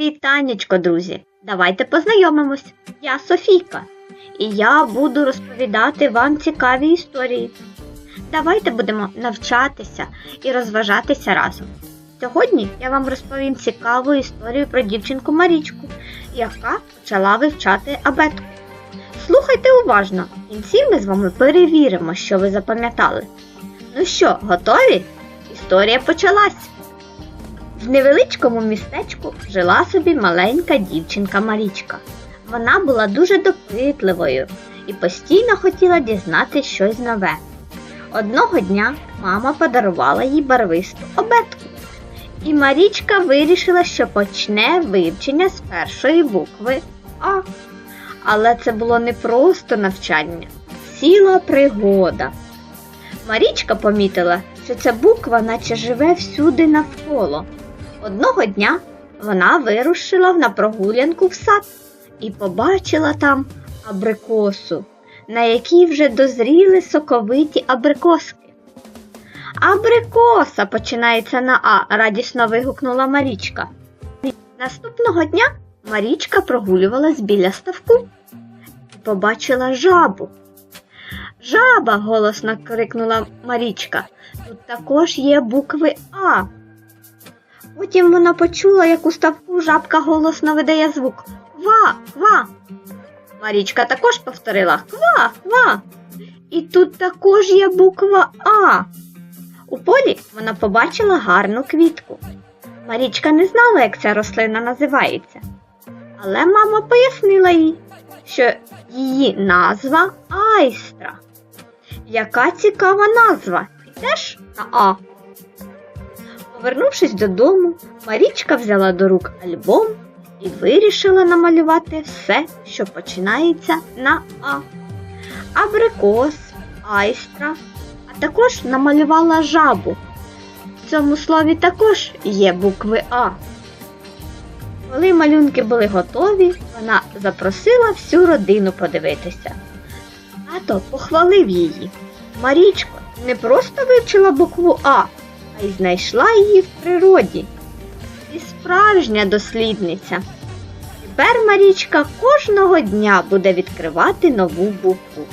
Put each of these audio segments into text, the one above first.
Вітанечко, друзі! Давайте познайомимось. Я Софійка, і я буду розповідати вам цікаві історії. Давайте будемо навчатися і розважатися разом. Сьогодні я вам розповім цікаву історію про дівчинку Марічку, яка почала вивчати абетку. Слухайте уважно, в кінці ми з вами перевіримо, що ви запам'ятали. Ну що, готові? Історія почалась. В невеличкому містечку жила собі маленька дівчинка Марічка. Вона була дуже допитливою і постійно хотіла дізнати щось нове. Одного дня мама подарувала їй барвисту обетку. І Марічка вирішила, що почне вивчення з першої букви А. Але це було не просто навчання, ціла пригода. Марічка помітила, що ця буква наче живе всюди навколо. Одного дня вона вирушила на прогулянку в сад і побачила там абрикосу, на якій вже дозріли соковиті абрикоски. Абрикоса починається на А, радісно вигукнула Марічка. Наступного дня Марічка прогулювалась біля ставку і побачила жабу. Жаба, голосно крикнула Марічка. Тут також є букви А. Потім вона почула, як у ставку жабка голосно видає звук Ква, ква. Марічка також повторила Ква, ква. І тут також є буква А. У полі вона побачила гарну квітку. Марічка не знала, як ця рослина називається. Але мама пояснила їй, що її назва Айстра. Яка цікава назва? Теж на А. Повернувшись додому, Марічка взяла до рук альбом і вирішила намалювати все, що починається на А. Абрикос, айстра, а також намалювала жабу. В цьому слові також є букви А. Коли малюнки були готові, вона запросила всю родину подивитися. Тато похвалив її. Марічко не просто вивчила букву А, й знайшла її в природі. І справжня дослідниця. Тепер Марічка кожного дня буде відкривати нову букву.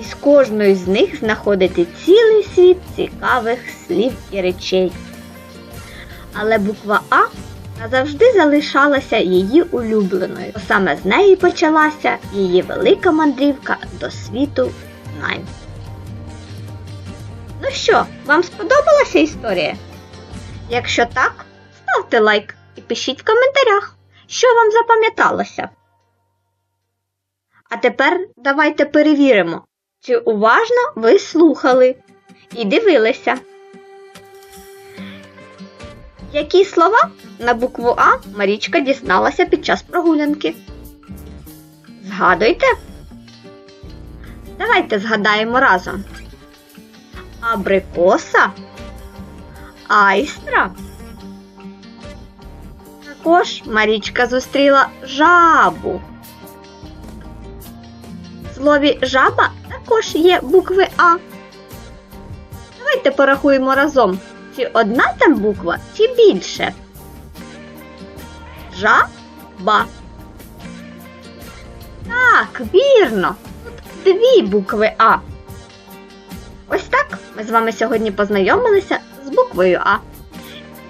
І з кожною з них знаходити цілий світ цікавих слів і речей. Але буква А назавжди залишалася її улюбленою, бо саме з неї почалася її велика мандрівка до світу знань. Ну що, вам сподобалася історія? Якщо так, ставте лайк і пишіть в коментарях, що вам запам'яталося. А тепер давайте перевіримо, чи уважно ви слухали і дивилися. Які слова на букву А Марічка дізналася під час прогулянки? Згадуйте? Давайте згадаємо разом. Абрикоса, айстра. Також Марічка зустріла жабу. В слові жаба також є букви А. Давайте порахуємо разом, чи одна там буква, чи більше. Жаба. Так, вірно. Тут дві букви А. Ось так ми з вами сьогодні познайомилися з буквою А.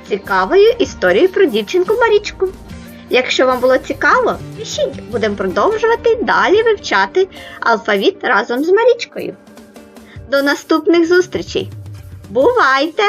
Цікавою історією про дівчинку Марічку. Якщо вам було цікаво, пишіть, будемо продовжувати далі вивчати алфавіт разом з Марічкою. До наступних зустрічей! Бувайте!